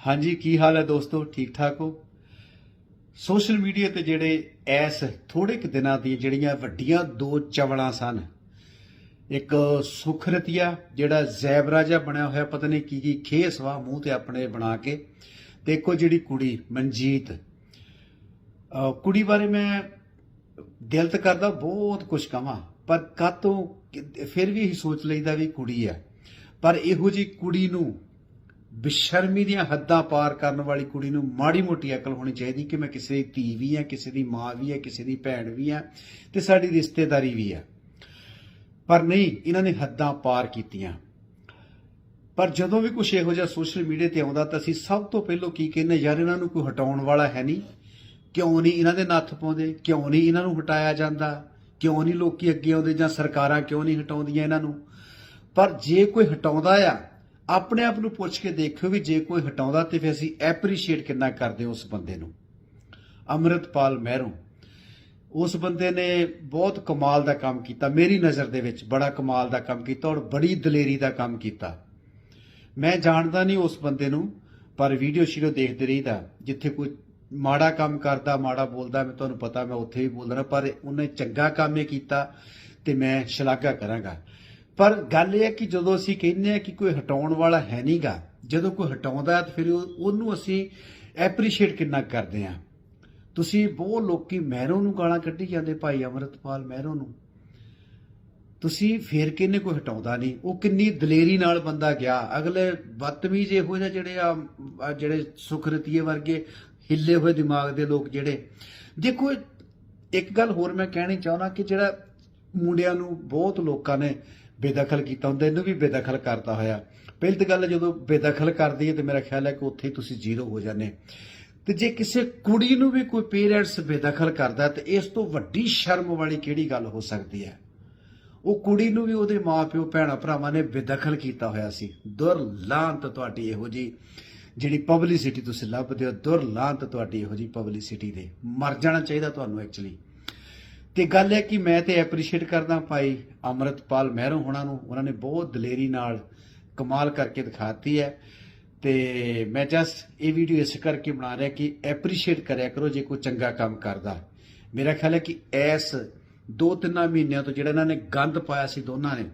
ਹਾਂਜੀ, ਕੀ ਹਾਲ ਹੈ ਦੋਸਤੋ? ਠੀਕ ਠਾਕ ਹੋ? ਸੋਸ਼ਲ ਮੀਡੀਆ ਤੇ ਜਿਹੜੇ ਐਸ ਥੋੜੇ ਕੁ ਦਿਨਾਂ ਦੀ ਜਿਹੜੀਆਂ ਵੱਡੀਆਂ ਦੋ ਚਵਲਾਂ ਸਨ। ਇੱਕ ਸੁਖਰਤੀਆ ਜਿਹੜਾ ਜ਼ੈਬਰਾ ਜਿਹਾ ਬਣਿਆ ਹੋਇਆ, ਪਤਾ ਨਹੀਂ ਕੀ ਕੀ ਖੇਸਵਾ ਮੂੰਹ ਤੇ ਆਪਣੇ ਬਣਾ ਕੇ, ਤੇ ਇੱਕੋ ਜਿਹੜੀ ਕੁੜੀ, ਮਨਜੀਤ। ਕੁੜੀ ਬਾਰੇ ਮੈਂ ਦਿਲ ਤੇ ਕਰਦਾ ਬਹੁਤ ਕੁਝ ਕਵਾਂ ਪਰ ਕਾਤੋਂ ਫਿਰ ਵੀ ਇਹੀ ਸੋਚ ਲਈਦਾ ਵੀ ਕੁੜੀ ਆ ਪਰ ਇਹੋ ਜੀ ਕੁੜੀ ਨੂੰ ਬੇਸ਼ਰਮੀ ਦੀਆਂ ਹੱਦਾਂ ਪਾਰ ਕਰਨ ਵਾਲੀ ਕੁੜੀ ਨੂੰ ਮਾੜੀ ਮੋਟੀ ਅਕਲ ਹੋਣੀ ਚਾਹੀਦੀ ਕਿ ਮੈਂ ਕਿਸੇ ਦੀ ਧੀ ਵੀ ਹਾਂ ਕਿਸੇ ਦੀ ਮਾਂ ਵੀ ਆ, ਕਿਸੇ ਦੀ ਭੈਣ ਵੀ ਆ ਤੇ ਸਾਡੀ ਰਿਸ਼ਤੇਦਾਰੀ ਵੀ ਆ। ਪਰ ਨਹੀਂ, ਇਹਨਾਂ ਨੇ ਹੱਦਾਂ ਪਾਰ ਕੀਤੀਆਂ। ਪਰ ਜਦੋਂ ਵੀ ਕੁਝ ਇਹੋ ਜਿਹਾ ਸੋਸ਼ਲ ਮੀਡੀਆ ਤੇ ਆਉਂਦਾ ਤਾਂ ਅਸੀਂ ਸਭ ਤੋਂ ਪਹਿਲਾਂ ਕੀ ਕਹਿੰਦੇ, ਯਾਰ ਇਹਨਾਂ ਨੂੰ ਕੋਈ ਹਟਾਉਣ ਵਾਲਾ ਹੈ ਨਹੀਂ। ਕਿਉਂ ਨਹੀਂ ਇਹਨਾਂ ਦੇ ਨੱਥ ਪਾਉਂਦੇ? ਕਿਉਂ ਨਹੀਂ ਇਹਨਾਂ ਨੂੰ ਹਟਾਇਆ ਜਾਂਦਾ? ਕਿਉਂ ਨਹੀਂ ਲੋਕੀ ਅੱਗੇ ਆਉਂਦੇ ਜਾਂ ਸਰਕਾਰਾਂ ਕਿਉਂ ਨਹੀਂ ਹਟਾਉਂਦੀਆਂ ਇਹਨਾਂ ਨੂੰ? ਪਰ ਜੇ ਕੋਈ ਹਟਾਉਂਦਾ ਆ ਆਪਣੇ ਆਪ ਨੂੰ ਪੁੱਛ ਕੇ ਦੇਖਿਓ ਵੀ ਜੇ ਕੋਈ ਹਟਾਉਂਦਾ ਤੇ ਫਿਰ ਅਸੀਂ ਐਪਰੀਸ਼ੀਏਟ ਕਿੰਨਾ ਕਰਦੇ ਉਸ ਬੰਦੇ ਨੂੰ। ਅੰਮ੍ਰਿਤਪਾਲ ਮਹਿਰੂ, ਉਸ ਬੰਦੇ ਨੇ ਬਹੁਤ ਕਮਾਲ ਦਾ ਕੰਮ ਕੀਤਾ। ਮੇਰੀ ਨਜ਼ਰ ਦੇ ਵਿੱਚ ਬੜਾ ਕਮਾਲ ਦਾ ਕੰਮ ਕੀਤਾ ਔਰ ਬੜੀ ਦਲੇਰੀ ਦਾ ਕੰਮ ਕੀਤਾ। ਮੈਂ ਜਾਣਦਾ ਨਹੀਂ ਉਸ ਬੰਦੇ ਨੂੰ, ਪਰ ਵੀਡੀਓ ਸ਼ੀਰੋ ਦੇਖਦੇ ਰਹੀਦਾ। ਜਿੱਥੇ ਕੋਈ ਮਾੜਾ ਕੰਮ ਕਰਦਾ, ਮਾੜਾ ਬੋਲਦਾ, ਮੈਂ ਤੁਹਾਨੂੰ ਪਤਾ ਮੈਂ ਉੱਥੇ ਵੀ ਬੋਲਦਾ ਪਰ ਉਹਨੇ ਚੰਗਾ ਕੰਮ ਇਹ ਕੀਤਾ ਤੇ ਮੈਂ ਸ਼ਲਾਘਾ ਕਰਾਂਗਾ। ਪਰ ਗੱਲ ਇਹ ਹੈ ਕਿ ਜਦੋਂ ਅਸੀਂ ਕਹਿੰਦੇ ਆ ਕਿ ਕੋਈ ਹਟਾਉਣ ਵਾਲਾ ਹੈ ਨਹੀਂਗਾ, ਜਦੋਂ ਕੋਈ ਹਟਾਉਂਦਾ ਹੈ ਤਾਂ ਫਿਰ ਉਹ- ਉਹਨੂੰ ਅਸੀਂ ਐਪਰੀਸ਼ੀਏਟ ਕਿੰਨਾ ਕਰਦੇ ਆ ਤੁਸੀਂ ਬਹੁਤ ਲੋਕੀ ਮਹਿਰੋਂ ਨੂੰ ਗਾਲਾਂ ਕੱਢੀ ਜਾਂਦੇ, ਭਾਈ ਅਮਰਤਪਾਲ ਮਹਿਰੋਂ ਨੂੰ। ਤੁਸੀਂ ਫੇਰ ਕਿੰਨੇ ਕੋਈ ਹਟਾਉਂਦਾ ਨਹੀਂ। ਉਹ ਕਿੰਨੀ ਦਲੇਰੀ ਨਾਲ ਬੰਦਾ ਗਿਆ। ਅਗਲੇ ਬਦਤਮੀਜ਼ ਇਹੋ ਜਿਹੇ ਜਿਹੜੇ ਆ ਆ ਜਿਹੜੇ ਸੁਖਰਤੀਏ ਵਰਗੇ ਹਿੱਲੇ ਹੋਏ ਦਿਮਾਗ ਦੇ ਲੋਕ ਜਿਹੜੇ। ਦੇਖੋ, ਇੱਕ ਗੱਲ ਹੋਰ ਮੈਂ ਕਹਿਣੀ ਚਾਹੁੰਦਾ ਕਿ ਜਿਹੜਾ ਮੁੰਡਿਆਂ ਨੂੰ ਬਹੁਤ ਲੋਕਾਂ ਨੇ ਬੇਦਖਲ ਕੀਤਾ ਹੁੰਦਾ, ਇਹਨੂੰ ਵੀ ਬੇਦਖਲ ਕਰਦਾ ਹੋਇਆ। ਪਹਿਲੀ ਤਾਂ ਗੱਲ, ਜਦੋਂ ਬੇਦਖਲ ਕਰਦੀ ਹੈ, ਤੇ ਮੇਰਾ ਖਿਆਲ ਹੈ ਕਿ ਉੱਥੇ ਹੀ ਤੁਸੀਂ ਜ਼ੀਰੋ ਹੋ ਜਾਂਦੇ ਤੇ ਜੇ ਕਿਸੇ ਕੁੜੀ ਨੂੰ ਵੀ ਕੋਈ ਪੇਰੈਂਟਸ ਬੇਦਖਲ ਕਰਦਾ ਤੇ ਇਸ ਤੋਂ ਵੱਡੀ ਸ਼ਰਮ ਵਾਲੀ ਕਿਹੜੀ ਗੱਲ ਹੋ ਸਕਦੀ ਹੈ? ਉਹ ਕੁੜੀ ਨੂੰ ਵੀ ਉਹਦੇ ਮਾਪਿਓ ਭੈਣਾ, ਭਰਾਵਾਂ ਨੇ ਬੇਦਖਲ ਕੀਤਾ ਹੋਇਆ ਸੀ। ਦੁਰਲਾਂਤ ਤੁਹਾਡੀ ਇਹੋ ਜੀ ਜਿਹੜੀ ਪਬਲਿਸਿਟੀ ਤੁਸੀਂ ਲੱਭਦੇ ਹੋ, ਦੁਰਲਾਂਤ ਤੁਹਾਡੀ ਇਹੋ ਜੀ ਪਬਲਿਸਿਟੀ ਦੇ। ਮਰ ਜਾਣਾ ਚਾਹੀਦਾ ਤੁਹਾਨੂੰ ਐਕਚੁਅਲੀ ਤੇ ਗੱਲ ਹੈ ਕਿ ਮੈਂ ਤੇ ਐਪਰੀਸ਼ੀਏਟ ਕਰਦਾ ਭਾਈ ਅਮਰਤਪਾਲ ਮਹਿਰੋਂ ਹੋਣਾ ਨੂੰ, ਉਹਨਾਂ ਨੇ ਬਹੁਤ ਦਲੇਰੀ ਨਾਲ ਕਮਾਲ ਕਰਕੇ ਦਿਖਾਤੀ ਹੈ ਤੇ ਮੈਂ ਜਸਟ ਇਹ ਵੀਡੀਓ ਇਸ ਕਰਕੇ ਬਣਾ ਰਿਹਾ ਕਿ ਐਪਰੀਸ਼ੀਏਟ ਕਰਿਆ ਕਰੋ ਜੇ ਕੋਈ ਚੰਗਾ ਕੰਮ ਕਰਦਾ। ਮੇਰਾ ਖਿਆਲ ਹੈ ਕਿ ਐਸ ਦੋ ਤਿੰਨਾਂ ਮਹੀਨਿਆਂ ਤੋਂ ਜਿਹੜਾ ਇਹਨਾਂ ਨੇ ਗੰਦ ਪਾਇਆ ਸੀ ਦੋਨਾਂ ਨੇ,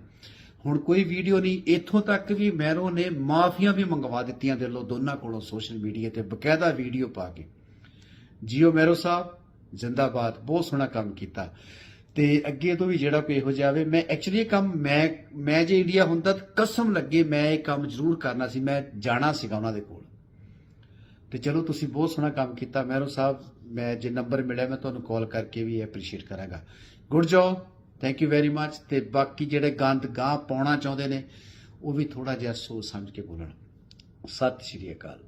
ਹੁਣ ਕੋਈ ਵੀਡੀਓ ਨਹੀਂ, ਇੱਥੋਂ ਤੱਕ ਵੀ ਮੈਰੋ ਨੇ ਮਾਫੀਆਂ ਵੀ ਮੰਗਵਾ ਦਿੱਤੀਆਂ ਦਿਲੋਂ ਦੋਨਾਂ ਕੋਲੋਂ ਸੋਸ਼ਲ ਮੀਡੀਆ ਤੇ ਬਕਾਇਦਾ ਵੀਡੀਓ ਪਾ ਕੇ। ਜੀਓ ਮੈਰੋ ਸਾਹਿਬ ਜਿੰਦਾਬਾਦ, ਬਹੁਤ ਸੋਹਣਾ ਕੰਮ ਕੀਤਾ। ਤੇ ਅੱਗੇ ਤੋਂ ਵੀ ਜਿਹੜਾ ਕੋਈ ਇਹੋ ਜਿਹਾ ਆਵੇ, ਮੈਂ ਐਕਚੁਅਲੀ ਇਹ ਕੰਮ ਮੈਂ ਮੈਂ ਜੇ ਇੰਡੀਆ ਹੁੰਦਾ ਤਾਂ ਕਸਮ ਲੱਗੇ ਮੈਂ ਇਹ ਕੰਮ ਜ਼ਰੂਰ ਕਰਨਾ ਸੀ, ਮੈਂ ਜਾਣਾ ਸੀਗਾ ਉਹਨਾਂ ਦੇ ਕੋਲ। ਤੇ ਚਲੋ ਤੁਸੀਂ ਬਹੁਤ ਸੋਹਣਾ ਕੰਮ ਕੀਤਾ, ਮਹਿਰੋ ਸਾਹਿਬ, ਮੈਂ ਜੇ ਨੰਬਰ ਮਿਲਿਆ, ਮੈਂ ਤੁਹਾਨੂੰ ਕਾਲ ਕਰਕੇ ਵੀ ਐਪਰੀਸ਼ੀਏਟ ਕਰਾਂਗਾ। Good job thank you very much ਤੇ ਬਾਕੀ ਜਿਹੜੇ ਗੰਦ ਗਾਂ ਪਾਉਣਾ ਚਾਹੁੰਦੇ ਨੇ, ਉਹ ਵੀ ਥੋੜਾ ਜਿਹਾ ਸੋਚ ਸਮਝ ਕੇ ਬੋਲਣ। ਸਤਿ ਸ਼੍ਰੀ ਅਕਾਲ।